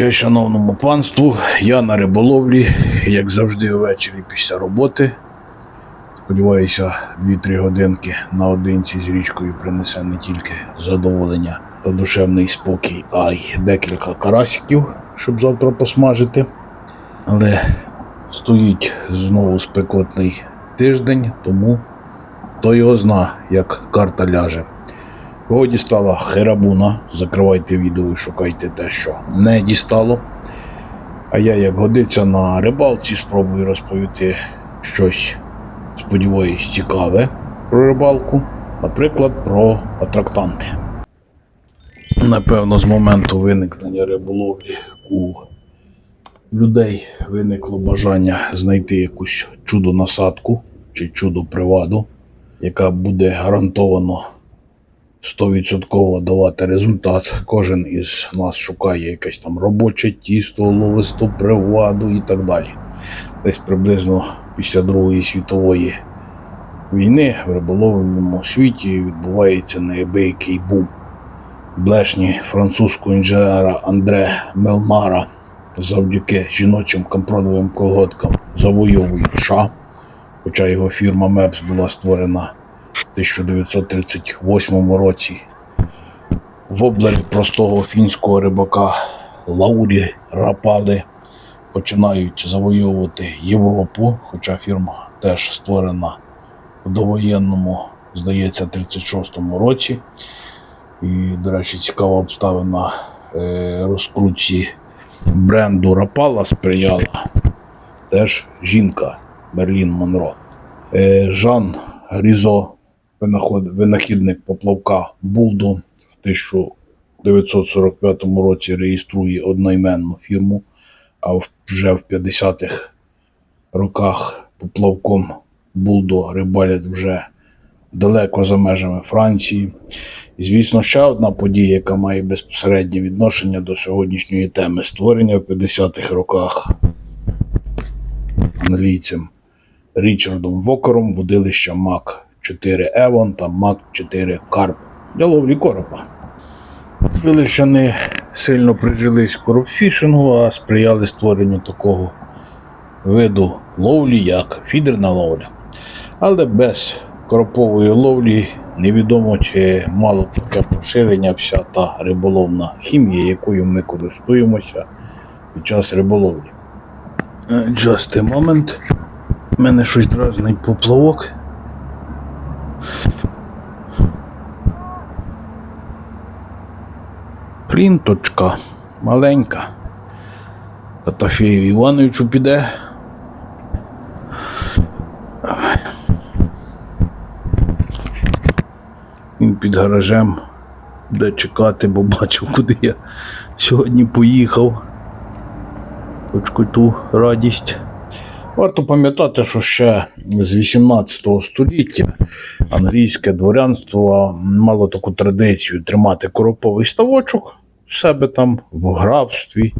Чай, шановному панству, я на риболовлі, як завжди, увечері після роботи. Сподіваюся, 2-3 годинки наодинці з річкою принесе не тільки задоволення та душевний спокій, а й декілька карасиків, щоб завтра посмажити. Але стоїть знову спекотний тиждень, тому хто його зна, як карта ляже. Кого дістала херабуна, закривайте відео і шукайте те, що не дістало. А я, як годиться на рибалці, спробую розповісти щось, сподіваюсь, цікаве про рибалку, наприклад, про атрактанти. Напевно, з моменту виникнення риболовлі у людей виникло бажання знайти якусь чудо-насадку чи чудо-приваду, яка буде гарантовано 100% давати результат. Кожен із нас шукає якесь там робоче тісто, ловисту приваду і так далі. Десь приблизно після Другої світової війни в риболовному світі відбувається неабиякий бум. Блешні французького інженера Андре Мелмара завдяки жіночим кампроновим колготкам завойовують США, хоча його фірма МЕПС була створена 1938 році в обларі простого фінського рибака Лаурі Рапали починають завойовувати Європу, хоча фірма теж створена в довоєнному, здається, 36-му році. І, до речі, цікава обставина е, розкрутці бренду Рапала сприяла теж жінка Мерлін Монро. Е, Жан Різо, винаход- винахідник поплавка Булдо, в 1945 році реєструє одноіменну фірму, а вже в 50-х роках поплавком Булдо рибалять вже далеко за межами Франції. І, звісно, ще одна подія, яка має безпосереднє відношення до сьогоднішньої теми створення в 50-х роках англійцем Річардом Вокером водилища Мак 4 Евон та Мак 4 Карп для ловлі коропа. Водилища не сильно прижились в коропфішингу, а сприяли створенню такого виду ловлі, як фідерна ловля. Але без коропової ловлі невідомо чи мало таке поширення вся та риболовна хімія, якою ми користуємося під час риболовлі. Е, Just a moment. У мене щось дразнить поплавок. Плінточка маленька. Катафеєві Івановичу піде. Він під гаражем буде чекати, бо бачив, куди я сьогодні поїхав. Хоч ту радість. Варто пам'ятати, що ще з 18 століття англійське дворянство мало таку традицію тримати короповий ставочок в себе там в графстві.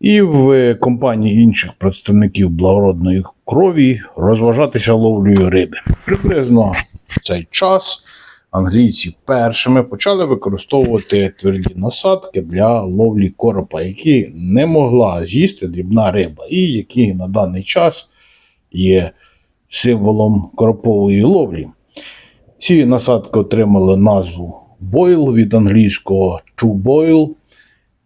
І в компанії інших представників благородної крові розважатися ловлею риби. Приблизно в цей час англійці першими почали використовувати тверді насадки для ловлі коропа, які не могла з'їсти дрібна риба, і які на даний час є символом коропової ловлі. Ці насадки отримали назву бойл від англійського to boil,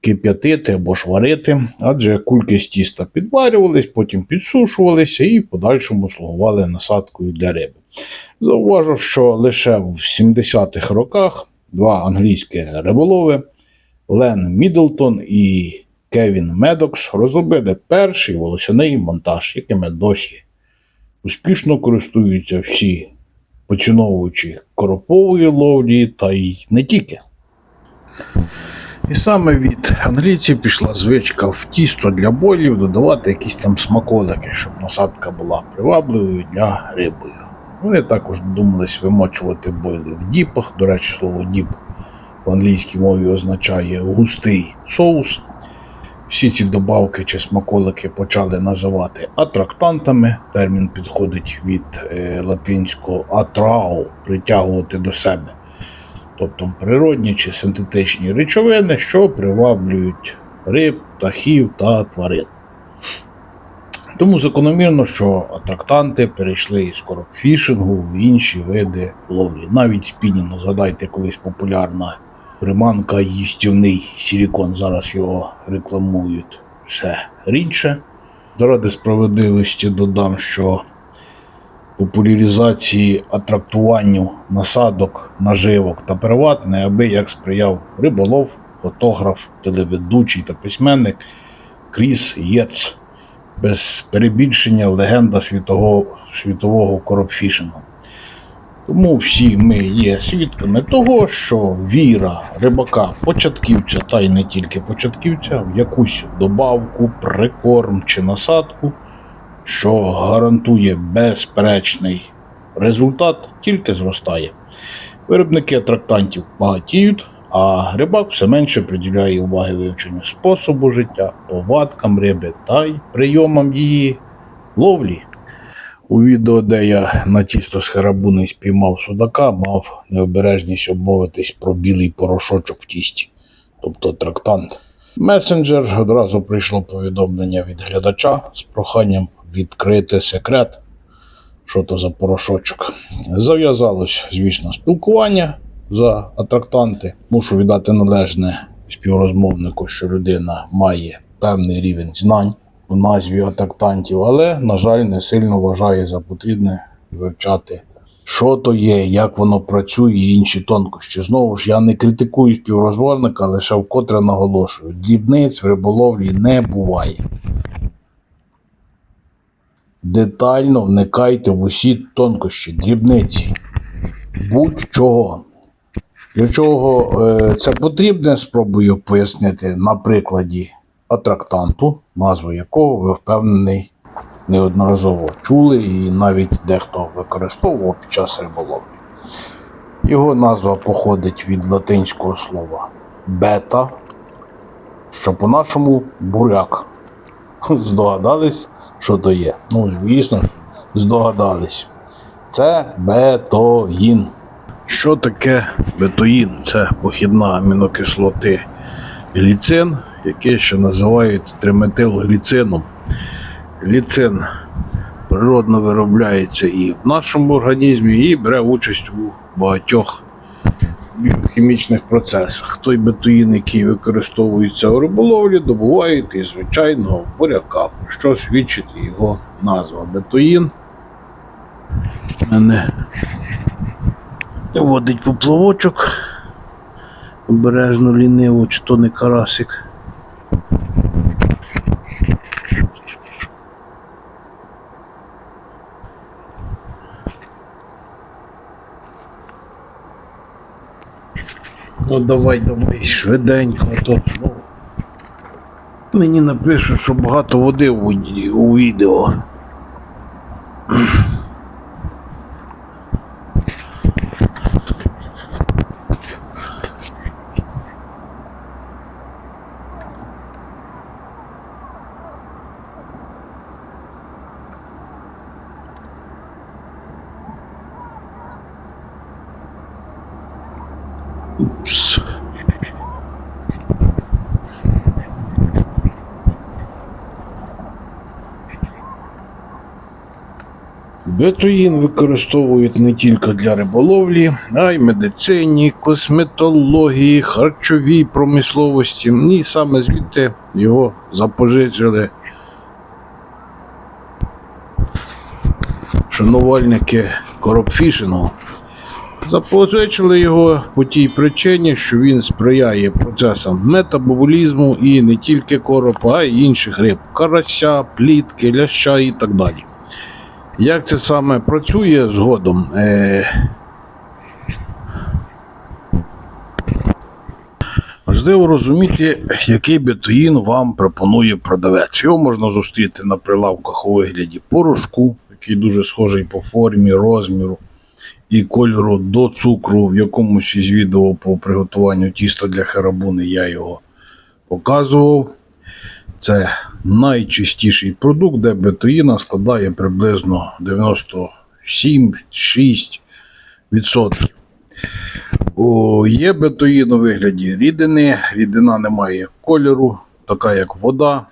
кип'ятити або ж варити, адже кульки з тіста підварювались, потім підсушувалися і в подальшому слугували насадкою для риби. Зауважу, що лише в 70-х роках два англійські риболови Лен Мідлтон і Кевін Медокс розробили перший волосяний монтаж, якими досі успішно користуються всі поціновувачі коропової ловлі та й не тільки. І саме від англійців пішла звичка в тісто для бойлів додавати якісь там смаколики, щоб насадка була привабливою для рибою. Вони також додумались вимочувати бойли в діпах. До речі, слово діп в англійській мові означає густий соус. Всі ці добавки чи смаколики почали називати атрактантами. Термін підходить від е, латинського атрау притягувати до себе. Тобто природні чи синтетичні речовини, що приваблюють риб, птахів та тварин. Тому закономірно, що атрактанти перейшли із коропфішингу в інші види ловлі. Навіть спінінг, згадайте, колись популярна приманка їстівний силікон. Зараз його рекламують все рідше. Заради справедливості додам, що популяризації атрактуванню насадок, наживок та приват неабияк сприяв риболов, фотограф, телеведучий та письменник Кріс Єц. Без перебільшення легенда світового, світового коропфішингу. Тому всі ми є свідками того, що віра рибака, початківця, та й не тільки початківця, в якусь добавку, прикорм чи насадку, що гарантує безперечний результат, тільки зростає. Виробники атрактантів багатіють, а рибак все менше приділяє уваги вивченню способу життя, повадкам риби та й прийомам її ловлі. У відео, де я на тісто з харабуни спіймав судака, мав необережність обмовитись про білий порошочок в тісті, тобто трактант. Месенджер одразу прийшло повідомлення від глядача з проханням відкрити секрет, що то за порошочок. Зав'язалось, звісно, спілкування за атрактанти. Мушу віддати належне співрозмовнику, що людина має певний рівень знань в назві атрактантів, але, на жаль, не сильно вважає за потрібне вивчати, що то є, як воно працює і інші тонкощі. Знову ж я не критикую співрозмовника, лише вкотре наголошую: дрібниць в риболовлі не буває. Детально вникайте в усі тонкощі, дрібниці, будь-чого. Для чого е, це потрібне, спробую пояснити на прикладі атрактанту, назву якого ви впевнений неодноразово чули і навіть дехто використовував під час риболовлі. Його назва походить від латинського слова бета, що по-нашому буряк. Здогадались, що то є? Ну, звісно ж, здогадались. Це бетоїн. Що таке бетоїн? Це похідна амінокислоти гліцин, яке ще називають триметилгліцином. Гліцин природно виробляється і в нашому організмі, і бере участь у багатьох хімічних процесах. Той бетоїн, який використовується у риболовлі, добувають із звичайного буряка, що свідчить його назва бетоїн. Мене водить поплавочок. Обережно ліниво, чи то не карасик. Ну давай, давай, швиденько, то ну, мені напишуть, що багато води у, у відео. Бетоїн використовують не тільки для риболовлі, а й медицині, косметології, харчовій промисловості. І саме звідти його запожичили шанувальники коропфішингу. Запозичили його по тій причині, що він сприяє процесам метаболізму і не тільки коропа, а й інших риб карася, плітки, ляща і так далі. Як це саме працює згодом? Е... Важливо розуміти, який бетоїн вам пропонує продавець. Його можна зустріти на прилавках у вигляді порошку, який дуже схожий по формі, розміру і кольору до цукру. В якомусь із відео по приготуванню тіста для харабуни я його показував. Це найчистіший продукт, де бетоїна складає приблизно 97-6%. О, є бетоїн у вигляді рідини, рідина не має кольору, така як вода.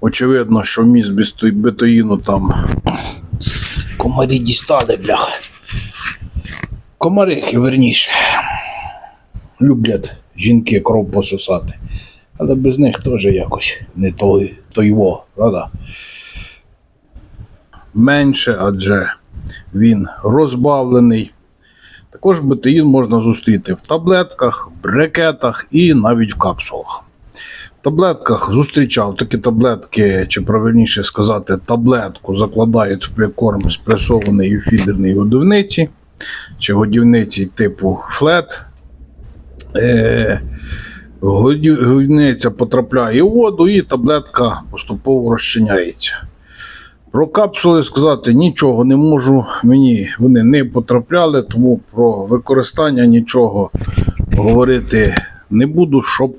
Очевидно, що бесто- бетоїну там комарі дістали, бляха. Комарихи, верніше. Люблять жінки кров пососати. Але без них теж якось не той, той во, правда? Менше, адже він розбавлений. Також бетеїн можна зустріти в таблетках, брикетах і навіть в капсулах. В таблетках зустрічав такі таблетки, чи правильніше сказати, таблетку закладають в прикорм спресований у фідерній годівниці чи годівниці типу флет. Е, годівниця потрапляє в воду і таблетка поступово розчиняється. Про капсули сказати нічого не можу. Мені вони не потрапляли, тому про використання нічого говорити не буду, щоб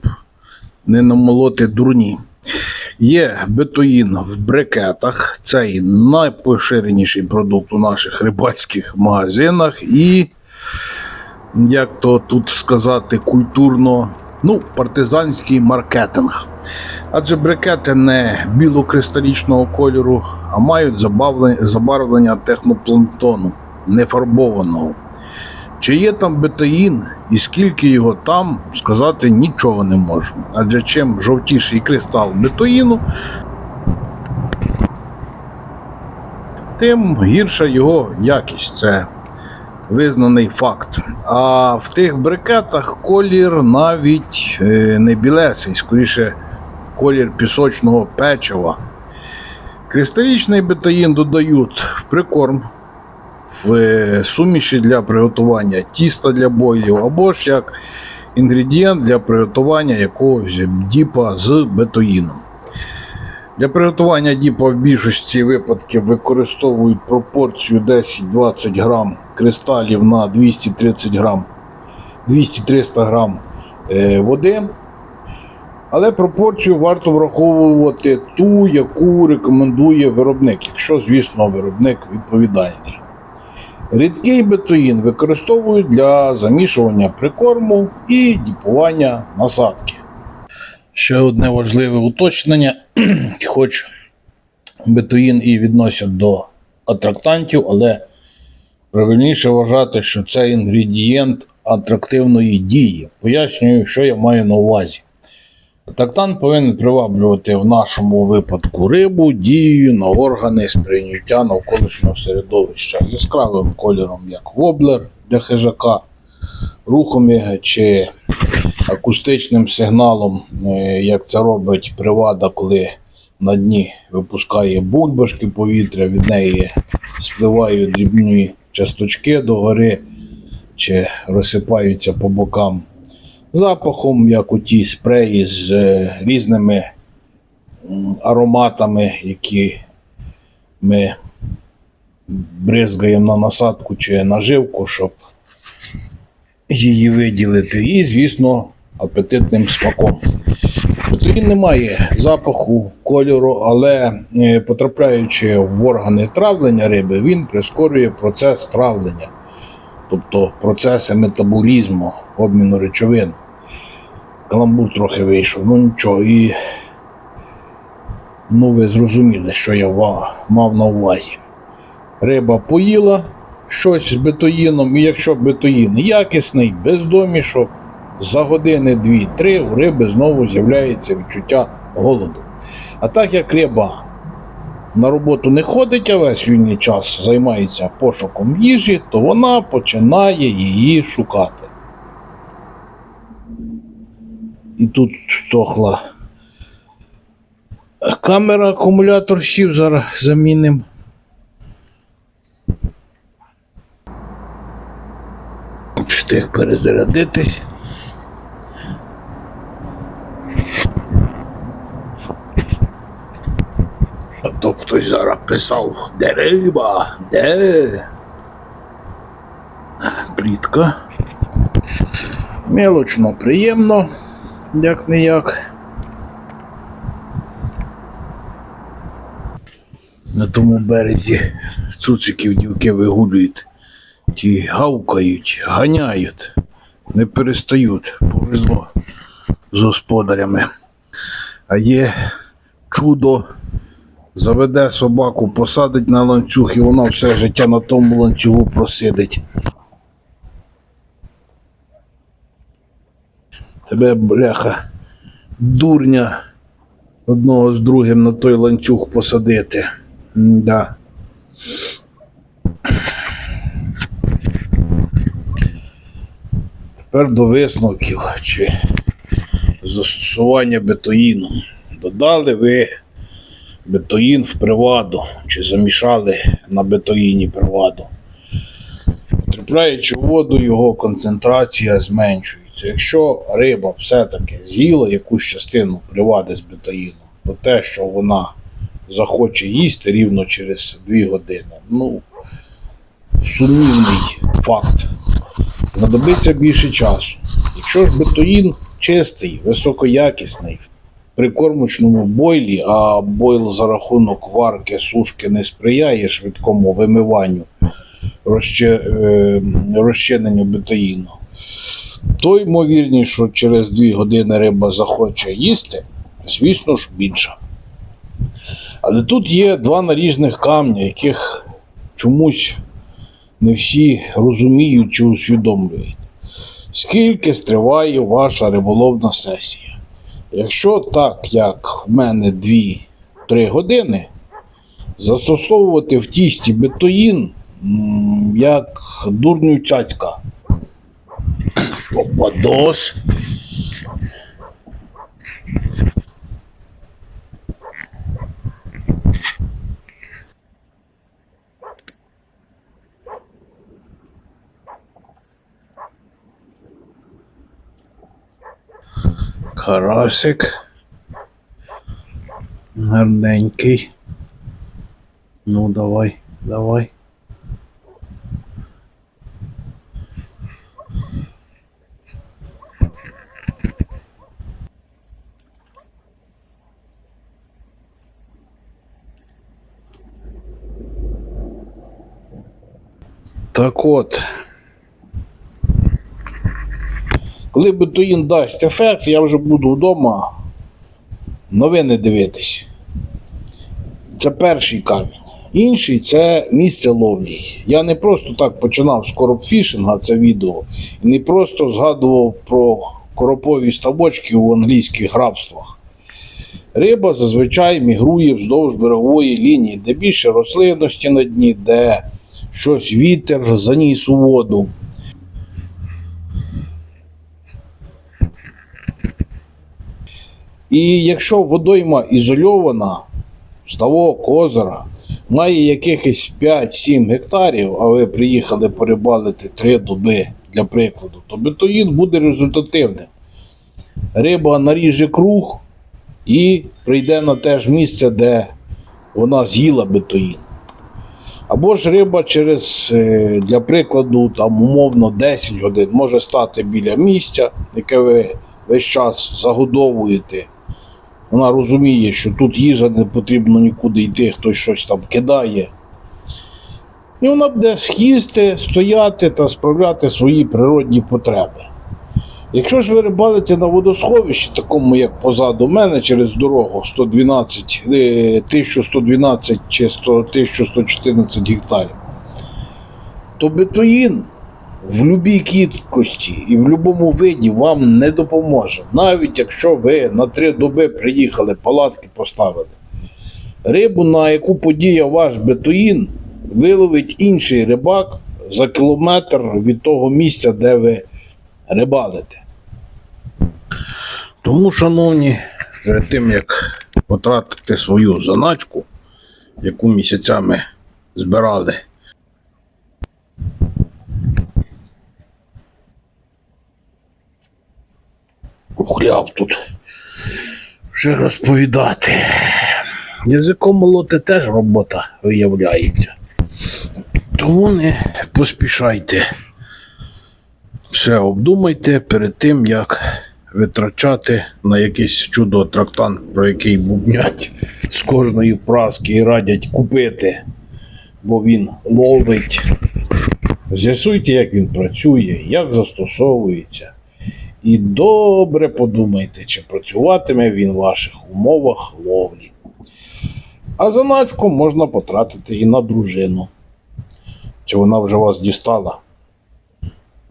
не намолоти дурні. Є бетоїн в брикетах, це і найпоширеніший продукт у наших рибальських магазинах, і, як то тут сказати, культурно, ну, партизанський маркетинг. Адже брикети не білокристалічного кольору, а мають забарвлення технопланктону, нефарбованого. Чи є там бетаїн і скільки його там, сказати нічого не можу. Адже чим жовтіший кристал бетоїну, тим гірша його якість. Це визнаний факт. А в тих брикетах колір навіть е, не білесий, скоріше колір пісочного печива. Кристалічний бетаїн додають в прикорм, в е, суміші для приготування тіста для бойлів, або ж як інгредієнт для приготування якогось діпа з бетоїном. Для приготування діпа в більшості випадків використовують пропорцію 10-20 грам кристалів на 230 грам, 200-300 грам е, води. Але пропорцію варто враховувати ту, яку рекомендує виробник, якщо, звісно, виробник відповідальний. Рідкий бетоїн використовують для замішування прикорму і діпування насадки. Ще одне важливе уточнення, хоч бетоїн і відносять до атрактантів, але правильніше вважати, що це інгредієнт атрактивної дії. Пояснюю, що я маю на увазі. Атактант повинен приваблювати в нашому випадку рибу дією на органи сприйняття навколишнього середовища яскравим кольором, як воблер для хижака, рухом його чи акустичним сигналом, е, як це робить привада, коли на дні випускає бульбашки повітря, від неї спливають дрібні часточки догори чи розсипаються по бокам запахом, як у ті спреї з е, різними ароматами, які ми бризгаємо на насадку чи наживку, щоб її виділити. І, звісно, апетитним смаком. Він не запаху, кольору, але е, потрапляючи в органи травлення риби, він прискорює процес травлення, тобто процеси метаболізму, обміну речовин. Каламбур трохи вийшов, ну нічого, і ну ви зрозуміли, що я мав на увазі. Риба поїла щось з бетоїном, і якщо бетоїн якісний, без домішок, за години 2-3 у риби знову з'являється відчуття голоду. А так як риба на роботу не ходить, а весь вільний час займається пошуком їжі, то вона починає її шукати. І тут стохла камера, акумулятор сів, зараз замінимо. Встиг перезарядитись. А то хтось зараз писав, де риба, де? Клітка. Мелочно приємно, як не як. На тому березі цуциків дівки вигулюють, ті гавкають, ганяють. не перестають. Повезло з господарями. А є чудо, заведе собаку, посадить на ланцюг і вона все життя на тому ланцюгу просидить. Тебе, бляха, дурня одного з другим на той ланцюг посадити. Да. Тепер до висновків чи застосування бетоїну. Додали ви бетоїн в приваду, чи замішали на бетоїні приваду. Потрапляючи воду, його концентрація зменшується. Якщо риба все-таки з'їла якусь частину привади з бетоїном, то те, що вона захоче їсти рівно через 2 години, ну, сумнівний факт. Знадобиться більше часу. Якщо ж бетоїн чистий, високоякісний, при кормочному бойлі, а бойл за рахунок варки, сушки не сприяє швидкому вимиванню е, розчиненню бетоїну, то ймовірність, що через 2 години риба захоче їсти, звісно ж, більша. Але тут є два наріжних камня, яких чомусь не всі розуміють чи усвідомлюють. Скільки стриває ваша риболовна сесія? Якщо так, як в мене 2-3 години, застосовувати в тісті бетоїн, як дурню цяцька. Опадос. Карасик. Гарненький. Ну, давай, давай. Так от. Коли бетоїн дасть ефект, я вже буду вдома новини дивитись. Це перший камінь. Інший це місце ловлі. Я не просто так починав з коропфішинга це відео, і не просто згадував про коропові ставочки в англійських графствах. Риба зазвичай мігрує вздовж берегової лінії, де більше рослинності на дні, де щось вітер заніс у воду. І якщо водойма ізольована, ставок озера, має якихось 5-7 гектарів, а ви приїхали порибалити 3 доби для прикладу, то бетоїн буде результативним. Риба наріже круг і прийде на те ж місце, де вона з'їла бетоїн. Або ж риба через, е, для прикладу, там умовно 10 годин може стати біля місця, яке ви весь час загодовуєте. Вона розуміє, що тут їжа не потрібно нікуди йти, хтось щось там кидає. І вона буде їсти, стояти та справляти свої природні потреби. Якщо ж ви рибалите на водосховищі, такому як позаду мене через дорогу 112, е, 1112 чи 100, 1114 гектарів, то бетоїн в будь-якій кількості і в будь-якому виді вам не допоможе. Навіть якщо ви на три доби приїхали, палатки поставили. Рибу, на яку подіяв ваш бетоїн, виловить інший рибак за кілометр від того місця, де ви рибалите. Тому, шановні, перед тим як потратити свою заначку, яку місяцями збирали. Ухляв тут вже розповідати. Язиком молоти теж робота виявляється. Тому не поспішайте. Все обдумайте перед тим, як витрачати на якийсь чудо трактант, про який бубнять з кожної праски і радять купити, бо він ловить З'ясуйте, як він працює, як застосовується. І добре подумайте, чи працюватиме він в ваших умовах ловлі. А заначку можна потратити і на дружину. Чи вона вже вас дістала?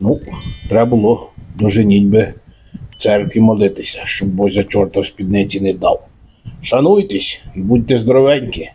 Ну, треба було до женітьби в церкві молитися, щоб Бозя чорта в спідниці не дав. Шануйтесь і будьте здоровенькі.